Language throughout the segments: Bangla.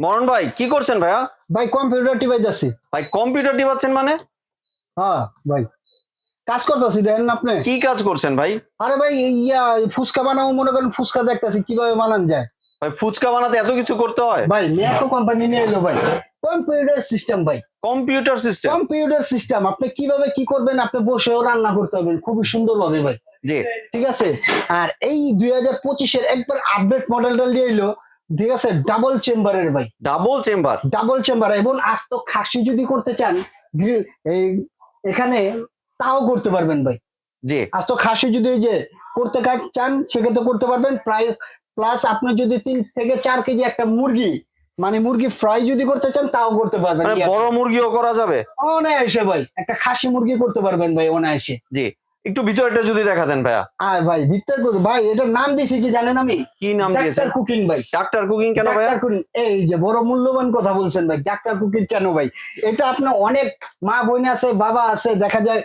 মরণ ভাই কি করছেন ভাইয়া? ভাই কম্পিউটার টিপাই যাচ্ছি ভাই কম্পিউটার টিপাচ্ছেন মানে? হ্যাঁ ভাই। কাজ করতেছি দেখেন আপনি। কি কাজ করছেন ভাই? আরে ভাই ইয়া ফুচকা বানাবো মনে করেন ফুচকা দেখতেছি কীভাবে বানান যায়। ভাই ফুচকা বানাতে এত কিছু করতে হয়? ভাই মেয়াকো কোম্পানি নিয়ে এলো ভাই। কম্পিউটার সিস্টেম ভাই। কম্পিউটার সিস্টেম কম্পিউটার সিস্টেম আপনি কীভাবে কি করবেন আপনি বসেও রান্না করতে পারবেন খুবই সুন্দরভাবে ভাই। জি। ঠিক আছে? আর এই দুই হাজার পঁচিশের একবার আপডেট মডেলটা নিয়ে এলো ঠিক আছে ডাবল চেম্বারের ভাই। ডাবল চেম্বার ডাবল চেম্বার এবং আজ তো খাসি যদি করতে চান গ্রিল এই এখানে তাও করতে পারবেন ভাই। জি। আজ তো খাসি যদি এই যে করতে চান সেক্ষেত্রে করতে পারবেন। প্রাইস প্লাস আপনি যদি তিন থেকে চার কেজি একটা মুরগি মানে মুরগি ফ্রাই যদি করতে চান তাও করতে পারবেন। মানে বড় মুরগিও করা যাবে? অনায়াসে ভাই একটা খাসি মুরগি করতে পারবেন ভাই অনায়াসে। জি। একটু ভিতরটা যদি দেখাতেন ভাইয়া। আর ভাই ভিতর ভাই এটার নাম দিয়েছি কি জানেন আমি? কি নাম দিয়েছেন? ডাক্তার কুকিং ভাই। ডাক্তার কুকিং কেন ভাই ডাক্তার কুকিং এই যে বড় মূল্যবান কথা বলছেন ভাই ডাক্তার কুকিং কেন ভাই? এটা আপনার অনেক মা বোন আছে বাবা আছে দেখা যায়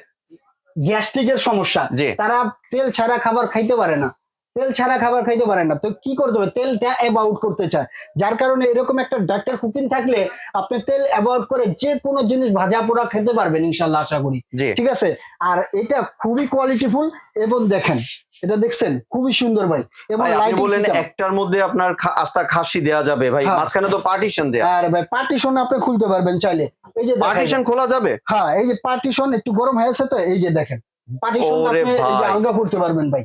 গ্যাস্ট্রিকের সমস্যা। তারা তেল ছাড়া খাবার খাইতে পারে না। তেল ছাড়া খাবার খাইতে পারে না। তো কি করতে হবে? তেলটা অ্যাবাউট করতে চায় যার কারণে এরকম একটা ডাক্তার কুকিং থাকলে আপনি তেল অ্যাভয়েড করে যে কোনো জিনিস ভাজা পোড়া খেতে পারবেন ইনশাল্লাহ আশা করি। ঠিক আছে? আর এটা খুবই কোয়ালিটিফুল এবং দেখেন এটা দেখছেন? খুবই সুন্দর ভাই। এবং আপনি বললেন একটার মধ্যে আপনার আস্তা খাসি দেয়া যাবে ভাই। হ্যাঁ। মাঝখানে তো পার্টিশন দেয়া। আর ভাই পার্টিশন আপনি খুলতে পারবেন চাইলে। এই যে পার্টিশন খোলা যাবে? হ্যাঁ এই যে পার্টিশন একটু গরম হয়েছে তো এই যে দেখেন। পার্টিশন আপনি এই যে ভাই। আলগা করতে পারবেন ভাই।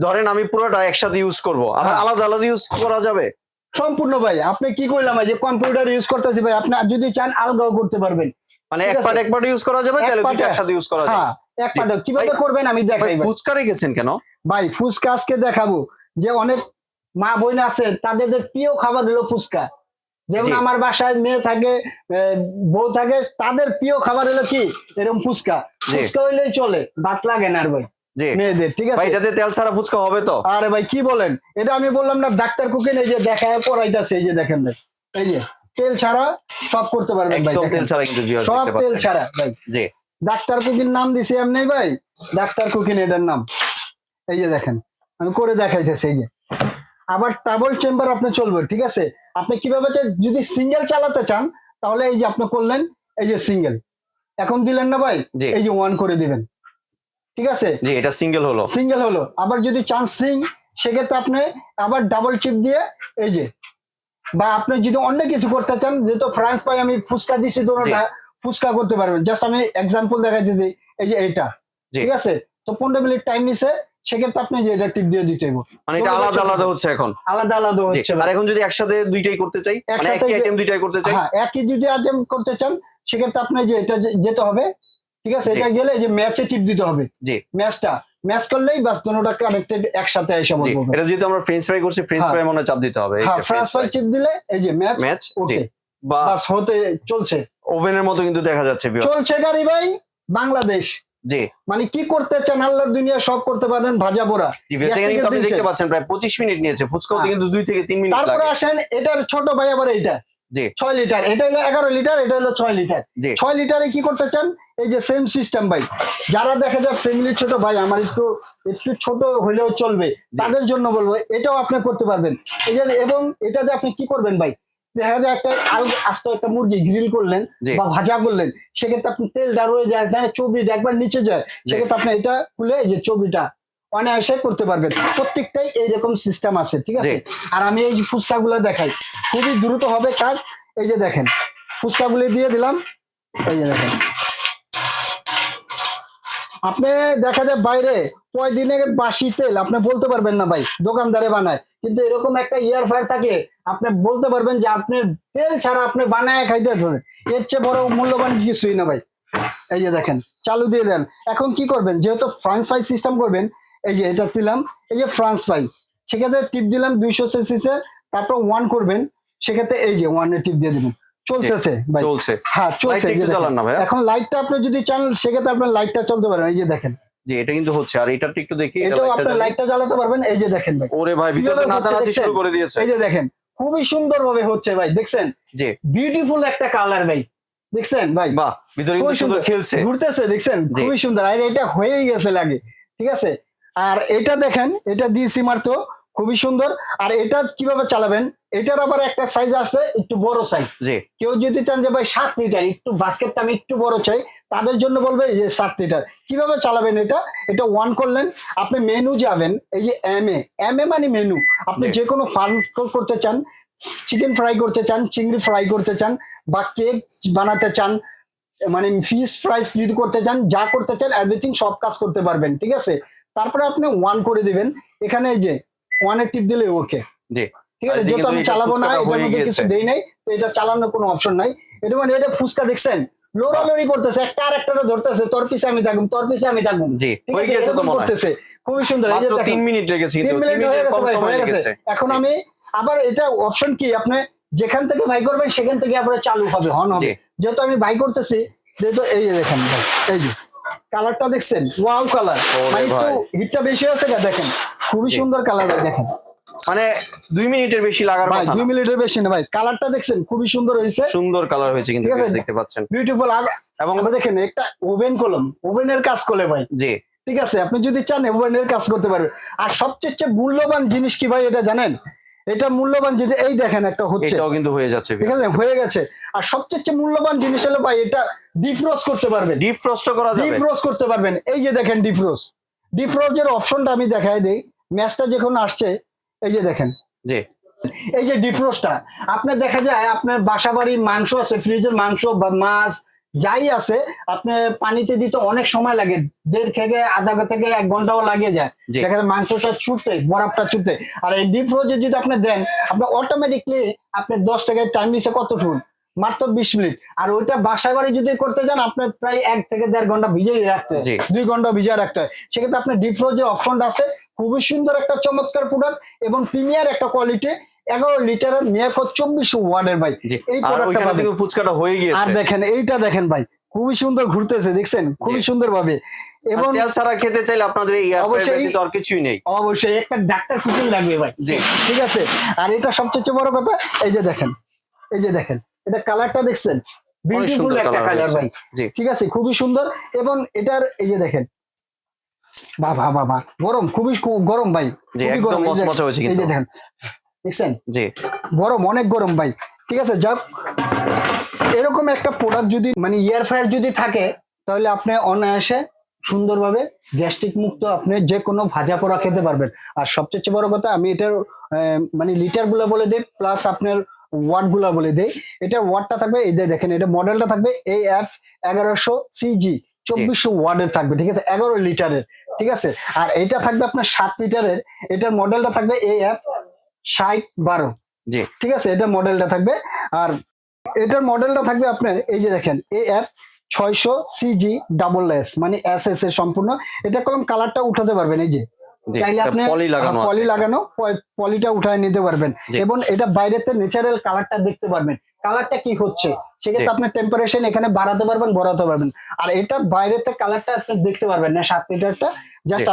ধরেন আমি পুরোটা একসাথে ইউজ করব। হ্যাঁ। আলাদা আলাদা ইউজ করা যাবে? সম্পূর্ণ ভাই আপনি কি করলাম যে কম্পিউটার ইউজ করতেছি ভাই আপনি যদি চান আলগাও করতে পারবেন। মানে এক পার্ট এক পার্ট ইউজ করা যাবে তাহলে part-এ- একসাথে ইউজ করা যাবে। হ্যাঁ এক পার্ট কীভাবে করবেন আমি দেখাই ফুচকা রেখেছেন কেন? ভাই ফুচকা আজকে দেখাবো। যে অনেক মা বোন আছে তাদের প্রিয় খাবার হলো ফুচকা। যেমন আমার বাসায় মেয়ে থাকে বউ থাকে তাদের প্রিয় খাবার হলো কি? এরকম ফুচকা। ফুচকা হইলেই চলে ভাত লাগে না আর ভাই। মেয়েদের ঠিক ভাই আছে এটাতে তেল ছাড়া ফুচকা হবে তো? আরে ভাই কি বলেন? এটা আমি বললাম না ডাক্তার কুকিন এই যে দেখায় পড়াইতেছে এই যে দেখেন ভাই। এই যে তেল ছাড়া সব করতে পারবেন ভাই তেল ছাড়া কিন্তু সব তেল ছাড়া ভাই। জি। ডাক্তার কুকিন নাম দিছি এমনি ভাই ডাক্তার কুকিন এটার নাম। এই যে দেখেন আমি করে দেখাইতেছি এই যে। আবার ডাবল চেম্বার আপনি চলবে ঠিক আছে? আপনি কীভাবে যদি সিঙ্গেল চালাতে চান তাহলে এই যে আপনি করলেন এই যে সিঙ্গেল এখন দিলেন না ভাই। এই যে ওয়ান করে দিবেন। ঠিক আছে? জি এটা সিঙ্গেল হলো। সিঙ্গেল হলো। আবার যদি চান সিং সেক্ষেত্রে আপনি আবার ডাবল চিপ দিয়ে এই যে বা আপনি যদি অন্য কিছু করতে চান যেহেতু ফ্রান্স পাই আমি ফুচকা দিচ্ছি দুটোটা ফুচকা করতে পারবেন। জাস্ট আমি এক্সাম্পল দেখাচ্ছি যে এই যে এইটা। জি। ঠিক আছে? তো পনেরো মিনিট টাইম নিছে সেক্ষেত্রে আপনি যে এটা টিপ দিয়ে দিতে মানে এটা আলাদা আলাদা হচ্ছে এখন। আলাদা আলাদা হচ্ছে। আর এখন যদি একসাথে দুইটাই করতে চাই মানে একসাথে একই আইটেম দুইটাই করতে চাই? হ্যাঁ একই যদি আইটেম করতে চান সেক্ষেত্রে আপনি যে এটা যেতে হবে ঠিক আছে? এটা গেলে যে ম্যাচে টিপ দিতে হবে। জি। ম্যাচটা ম্যাচ করলেই বাস দুটোটা কানেক্টেড একসাথে এসে বলব এটা যেহেতু আমরা ফ্রেঞ্চ ফ্রাই করছি ফ্রেঞ্চ হ্যাঁ। ফ্রাই মনে চাপ দিতে হবে হ্যাঁ ফ্রান্স ফ্রাই চিপ দিলে এই যে ম্যাচ ম্যাচ ওকে বাস হতে চলছে। ওভেনের মতো কিন্তু দেখা যাচ্ছে। চলছে গাড়ি ভাই বাংলাদেশ। জি। মানে কি করতে চান? আল্লাহর দুনিয়া সব করতে পারেন ভাজা এখানে আপনি দেখতে পাচ্ছেন প্রায় পঁচিশ মিনিট নিয়েছে ফুচকাও হ্যাঁ। কিন্তু দুই থেকে তিন মিনিট তারপরে আসেন এটার ছোট ভাই আবার এইটা। জি। ছয় লিটার এটা হলো এগারো লিটার এটা হলো ছয় লিটার। জি। ছয় লিটারে কি করতে চান? এই যে সেম সিস্টেম ভাই। যারা দেখা যায় ফ্যামিলির ছোট ভাই আমার একটু একটু ছোট হলেও চলবে তাদের জন্য বলব এটাও আপনি করতে পারবেন। যে এবং এটাতে আপনি কি করবেন ভাই? দেখা যায় একটা আলু আস্ত একটা মুরগি গ্রিল করলেন বা ভাজা করলেন সেক্ষেত্রে আপনি তেলটা রয়ে যায় চর্বিটা একবার নিচে যায় সেক্ষেত্রে আপনি এটা খুলে যে চর্বিটা অনায়াসে করতে পারবেন। প্রত্যেকটাই এইরকম সিস্টেম আছে ঠিক আছে? আর আমি এই যে ফুচকাগুলো দেখাই। খুবই দ্রুত হবে কাজ। এই যে দেখেন ফুচকাগুলো দিয়ে দিলাম। এই যে দেখেন। আপনি দেখা যায় বাইরে কয় দিনের বাসি তেল, আপনি বলতে পারবেন না ভাই, দোকানদারে বানায়। কিন্তু এরকম একটা ইয়ার ফায়ার থাকলে আপনি বলতে পারবেন যে আপনি তেল ছাড়া আপনি বানায় খাইতে এর চেয়ে বড় মূল্যবান কিছুই না ভাই। এই যে দেখেন, চালু দিয়ে দেন। এখন কি করবেন, যেহেতু ফ্রান্স ফ্রাই সিস্টেম করবেন, এই যে এটা দিলাম, এই যে ফ্রান্স ফ্রাই সেক্ষেত্রে টিপ দিলাম দুইশো সিসিতে তারপর ওয়ান করবেন। সেক্ষেত্রে এই যে ওয়ানের টিপ দিয়ে দিবেন। চলতেছে চলছে হ্যাঁ চলছে যে না। এখন লাইটটা আপনি যদি চান সেক্ষেত্রে আপনার লাইটটা চলতে পারেন এই যে দেখেন। জি এটা কিন্তু হচ্ছে আর এটার একটু দেখি এটা জ্বালাই। লাইটটা জ্বালাতে পারবেন এই যে দেখেন ভাই। ওরে ভাই ভিতরে নাচানাচি শুরু করে দিয়েছে। এই যে দেখেন খুবই সুন্দর ভাবে হচ্ছে ভাই দেখছেন? জি। বিউটিফুল একটা কালার ভাই। দেখছেন ভাই? বাহ ভিতরে কিন্তু সুন্দর খেলছে। ঘুরতেছে দেখছেন। খুবই সুন্দর। আর এটা হয়েই গেছে লাগে ঠিক আছে? আর এটা দেখেন এটা দিয়েছি মাত্র খুবই সুন্দর। আর এটা কীভাবে চালাবেন? এটার আবার একটা সাইজ আছে একটু বড় সাইজ জি। কেউ যদি চান যে ভাই সাত লিটার একটু বাস্কেটটা আমি একটু বড় চাই তাদের জন্য বলবে যে সাত লিটার কীভাবে চালাবেন এটা? এটা ওয়ান করলেন আপনি মেনু যাবেন এই যে এম এ এম এ মানে মেনু আপনি যে কোনো ফার্ম করতে চান চিকেন ফ্রাই করতে চান চিংড়ি ফ্রাই করতে চান বা কেক বানাতে চান মানে ফিশ ফ্রাইস যদি করতে চান যা করতে চান এভরিথিং সব কাজ করতে পারবেন ঠিক আছে? তারপরে আপনি ওয়ান করে দিবেন। এখানে যে টিপ দিলে ওকে জি। ঠিক আছে যেহেতু আমি চালাবো না ফুচকাটা এটার মধ্যে কিছু দেই নাই তো এটা চালানোর কোনো অপশন নাই। এটা মানে এটা ফুচকা দেখছেন? লোড়ালোড়ি করতেছে একটা আর একটা ধরতেছে তোর পিছে আমি তোর পিছে আমি জি হয়ে গেছে তো মনে করতেছে। খুবই সুন্দর এই যে মিনিট লেগেছে কিন্তু মিনিট হয়ে গেছে হয়ে গেছে। এখন আমি আবার এটা অপশন কি আপনি যেখান থেকে বাই করবেন সেখান থেকে আপনার চালু হবে হন হবে। যেহেতু আমি বাই করতেছি যেহেতু এই যে দেখেন এই যে। কালারটা দেখছেন? ওয়াও কালার মানে একটু হিটটা বেশি হচ্ছে না? দেখেন খুবই সুন্দর কালার ভাই দেখেন। মানে দুই মিনিটের বেশি লাগার ভাই কথা দুই। মিনিটের বেশি না ভাই। কালারটা দেখছেন খুবই সুন্দর হয়েছে। সুন্দর কালার হয়েছে কিন্তু আছে। দেখতে পাচ্ছেন। বিউটিফুল আর এবং দেখেন একটা ওভেন কলম। ওভেনের কাজ করে ভাই। জি। ঠিক আছে? আপনি যদি চান ওভেনের কাজ করতে পারবেন। আর সবচেয়ে চেয়ে মূল্যবান জিনিস কি ভাই এটা জানেন? এটা মূল্যবান জিনিস। এই দেখেন একটা হচ্ছে। এটাও কিন্তু হয়ে যাচ্ছে। ঠিক আছে? হয়ে গেছে। আর সবচেয়ে মূল্যবান জিনিস হলো ভাই এটা ডিফ্রোজ করতে পারবেন। ডিপ্রস্ট করা যাবে। ডিফ্রোজ করতে পারবেন। এই যে দেখেন ডিফ্রোজ ডিফ্রোজের অপশনটা আমি দেখাই দেই। ম্যাচটা যখন আসছে এই যে দেখেন। জি। এই যে ডিফ্রোস্টটা আপনার দেখা যায় আপনার বাসা বাড়ির মাংস আছে ফ্রিজের মাংস বা মাছ যাই আছে আপনি পানিতে দিতে অনেক সময় লাগে দেড় থেকে আধা থেকে এক ঘন্টাও লাগে যায়। দেখা যায় মাংসটা ছুটতে বরফটা ছুটতে আর এই ডিপ ফ্রোজে যদি আপনি দেন আপনি অটোমেটিকলি আপনি দশ থেকে টাইম নিছে কত ঠুন? মাত্র বিশ মিনিট। আর ওইটা বাসা বাড়ি যদি করতে যান আপনার প্রায় এক থেকে দেড় ঘণ্টা ভিজিয়ে রাখতে হয়। দুই ঘণ্টা ভিজে রাখতে হয়। সেক্ষেত্রে আপনার ডিপ ফ্রোজের অপশনটা আছে। খুবই সুন্দর একটা চমৎকার প্রোডাক্ট এবং প্রিমিয়ার একটা কোয়ালিটি এগারো লিটারের মেয়াকো চব্বিশ ওয়ার্ডের ভাই। এই প্রোডাক্টটা ফুচকাটা হয়ে আর দেখেন এইটা দেখেন ভাই খুবই সুন্দর ঘুরতেছে দেখছেন? খুবই সুন্দর ভাবে এবং তেল ছাড়া খেতে চাইলে আপনাদের এই অবশ্যই- আর কিছুই নেই। অবশ্যই একটা ডাক্তার ফিটিং লাগবে ভাই। জি। ঠিক আছে? আর এটা সবচেয়ে বড় কথা এই যে দেখেন এই যে দেখেন এটা কালারটা দেখছেন? বিউটিফুল একটা কালার ভাই। ঠিক আছে? খুবই সুন্দর। এবং এটার এই যে দেখেন বাবা বাবা গরম খুবই গরম ভাই। খুবই একদম গরম এই। যে দেখেন। দেখছেন জি। গরম অনেক গরম ভাই। ঠিক আছে যাক। এরকম একটা প্রোডাক্ট যদি মানে ইয়ার ফায়ার যদি থাকে তাহলে আপনি অনায়াসে সুন্দরভাবে গ্যাস্ট্রিক মুক্ত আপনি যে কোনো ভাজা পোড়া খেতে পারবেন। আর সবচেয়ে বড় কথা আমি এটার মানে লিটারগুলা বলে দিই প্লাস আপনার ওয়াটগুলা বলে দিই। এটার ওয়ার্ডটা থাকবে এই যে দেখেন এটা মডেলটা থাকবে এ এফ এগারোশো সিজি চব্বিশশো ওয়ার্ডের থাকবে ঠিক আছে? এগারো লিটারের ঠিক আছে? আর এটা থাকবে আপনার সাত লিটারের এটার মডেলটা থাকবে এ এফ ষাট বারো। জি। ঠিক আছে এটা মডেলটা থাকবে। আর এটার মডেলটা থাকবে আপনার এই যে দেখেন এ এফ ছয়শো সিজি ডাবল এস মানে এস এস এর সম্পূর্ণ। এটা কলম কালারটা উঠাতে পারবেন এই যে। চাইলে আপনি পলি লাগানো লাগানো পলিটা উঠায় নিতে পারবেন। এবং এটা বাইরেতে ন্যাচারাল কালারটা দেখতে পারবেন। কালারটা কি হচ্ছে? সেক্ষেত্রে। আপনার টেম্পারেচার এখানে বাড়াতে পারবেন বড়াতে পারবেন। আর এটা বাইরেতে কালারটা আপনি দেখতে পারবেন না সাত লিটারটা জাস্ট জি।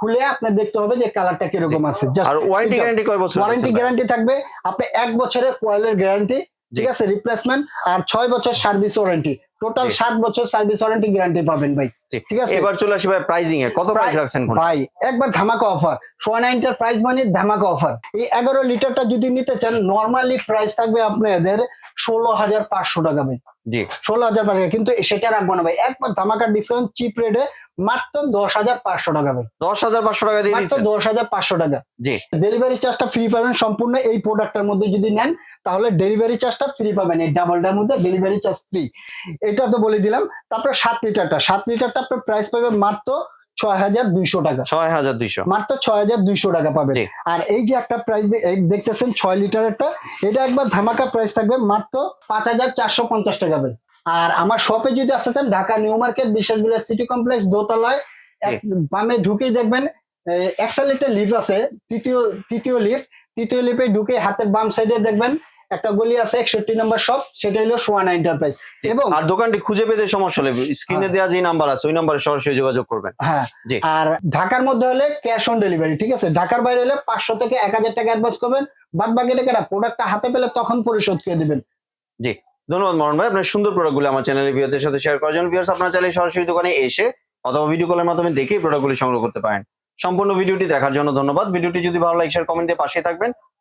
খুলে আপনি দেখতে হবে যে কালারটা কীরকম আছে। আর ওয়ারেন্টি গ্যারান্টি কয় বছর ওয়ারেন্টি গ্যারান্টি থাকবে আপনি এক বছরের কয়েলের গ্যারান্টি ঠিক আছে রিপ্লেসমেন্ট আর ছয় বছর সার্ভিস ওয়ারেন্টি টোটাল সাত বছর সার্ভিস ওয়ারেন্টি গ্যারান্টি পাবেন ভাই। ঠিক আছে? এবার চলে আসি ভাই প্রাইজিং এ কত প্রাইস রাখছেন ভাই একবার ধামাকা অফার সোয়া নাইনটার প্রাইস মানে ধামাকা অফার এই এগারো লিটারটা যদি নিতে চান নর্মালি প্রাইস থাকবে আপনাদের ষোলো হাজার পাঁচশো টাকা ভাই। জি। ষোলো হাজার টাকা কিন্তু সেটা রাখব না ভাই। একবার ধামাকা ডিসকাউন্ট চিপ রেটে মাত্র দশ হাজার পাঁচশো টাকা ভাই। দশ হাজার পাঁচশো টাকা দিয়ে মাত্র দশ হাজার পাঁচশো টাকা। জি। ডেলিভারি চার্জটা ফ্রি পাবেন। সম্পূর্ণ এই প্রোডাক্টের মধ্যে যদি নেন তাহলে ডেলিভারি চার্জটা ফ্রি পাবেন। এই ডাবলটার মধ্যে ডেলিভারি চার্জ ফ্রি এটা তো বলে দিলাম। তারপরে সাত লিটারটা। সাত লিটারটা আপনার প্রাইস পাবে মাত্র ছয় হাজার দুইশো টাকা। ছয় হাজার দুইশো। মাত্র ছয় হাজার দুইশো টাকা পাবেন। আর এই যে একটা প্রাইস দেখতেছেন ছয় লিটারেরটা এটা একবার ধামাকা প্রাইস থাকবে মাত্র পাঁচ হাজার চারশো পঞ্চাশ টাকা পাবেন আর আমার শপে যদি আসতে চান ঢাকা নিউ মার্কেট বিশ্বাস বিলাস সিটি কমপ্লেক্স দোতলায় বামে ঢুকেই দেখবেন একশো লিটার লিফ আছে তৃতীয় তৃতীয় লিফ তৃতীয় লিফে ঢুকে হাতের বাম সাইডে দেখবেন একটা গলি আছে একষট্টি নম্বর শপ সেটা হলো সোয়ান এন্টারপ্রাইজ এবং আর দোকানটি খুঁজে পেতে সমস্যা হলে স্ক্রিনে দেওয়া যে নাম্বার আছে ওই নাম্বারে সরাসরি যোগাযোগ করবেন। হ্যাঁ। আর ঢাকার মধ্যে হলে ক্যাশ অন ডেলিভারি ঠিক আছে? ঢাকার বাইরে হলে পাঁচশো থেকে এক হাজার টাকা অ্যাডভান্স করবেন। বাদ বাকি টাকাটা প্রোডাক্টটা হাতে পেলে তখন পরিশোধ করে দিবেন। জি। ধন্যবাদ মরণ ভাই আপনার সুন্দর প্রোডাক্টগুলো আমার চ্যানেলের ভিউয়ারদের সাথে শেয়ার করার জন্য। ভিউয়ার্স আপনারা চাইলে সরাসরি দোকানে এসে অথবা ভিডিও কলের মাধ্যমে দেখেই প্রোডাক্টগুলি সংগ্রহ করতে পারেন। সম্পূর্ণ ভিডিওটি দেখার জন্য ধন্যবাদ। ভিডিওটি যদি ভালো লাগে শেয়ার কমেন্ট দিয়ে পাশে থাকবেন।